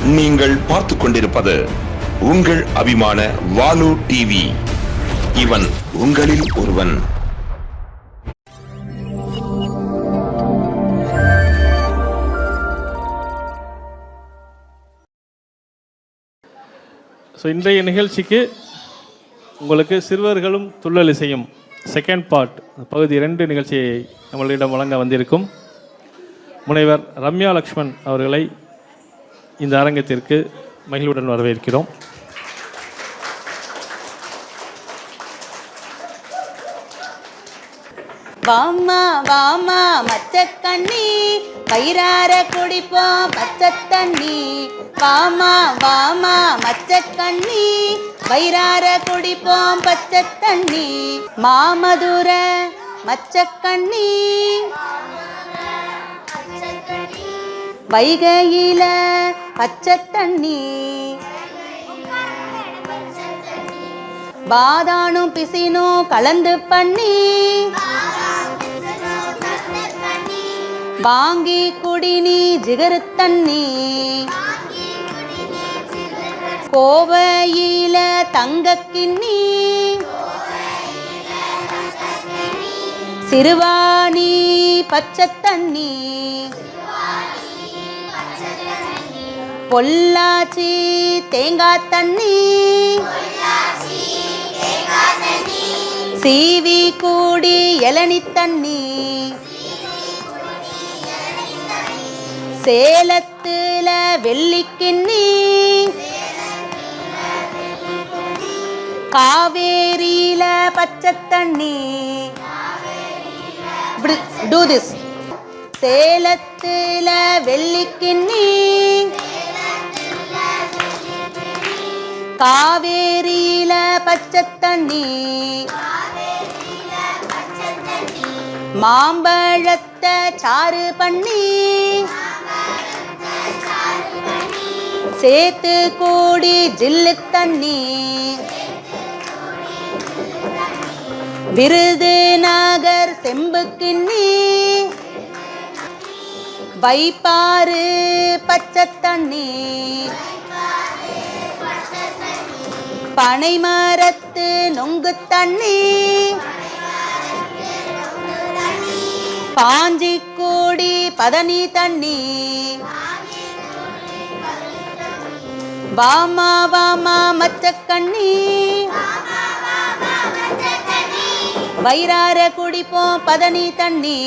நீங்கள் பார்த்து கொண்டிருப்பது உங்கள் அபிமான வாலு டிவி இவன் உங்களில் ஒருவன். ஸோ இன்றைய நிகழ்ச்சிக்கு உங்களுக்கு சிறுவர்களும் துள்ளல் இசையும் செகண்ட் பார்ட் பகுதி ரெண்டு நிகழ்ச்சியை நம்மளிடம் வழங்க வந்திருக்கும் முனைவர் ரம்யா லக்ஷ்மண் அவர்களை இந்த அரங்கத்திற்கு மகிழ்வுடன் வரவேற்கிறோம். வாமா வாமா மச்சக்கண்ணி பயிரார குடிப்போம் பச்சை தண்ணி. வாமா வாமா மச்சக்கண்ணி பயிரார குடிப்போம் பச்சை தண்ணி. மாமதுர மச்சக்கண்ணி வைகையில பச்சை தண்ணி பாதானும் பிசினும் கலந்து பண்ணி. வாங்கி குடி நீ ஜிகரு தண்ணி. கோவையில தங்க கிண்ணி. சிறுவாணி பச்சை தண்ணி. பொள்ளாச்சி தேங்காய் தண்ணி. சீவி கூடி இளநி தண்ணி. சேலத்துல வெள்ளிக்கிண்ணி காவேரியில பச்சை தண்ணி. டூ திஸ் சேலத்துல வெள்ளிக்கிண்ணி காவேரியில பச்சை தண்ணி மாம்பழத்தை சாறு பண்ணி. சேத்து கூடி ஜில்லு தண்ணி. விருதுநகர் செம்பு கிண்ணி. வைப்பாறு பச்சை தண்ணி பனைமரத்து நொங்கு தண்ணி. பாஞ்சி கூடி பதனி தண்ணி. வாமா வாமா மச்சக்கண்ணி வயிறார குடிப்போம் பதனி தண்ணி.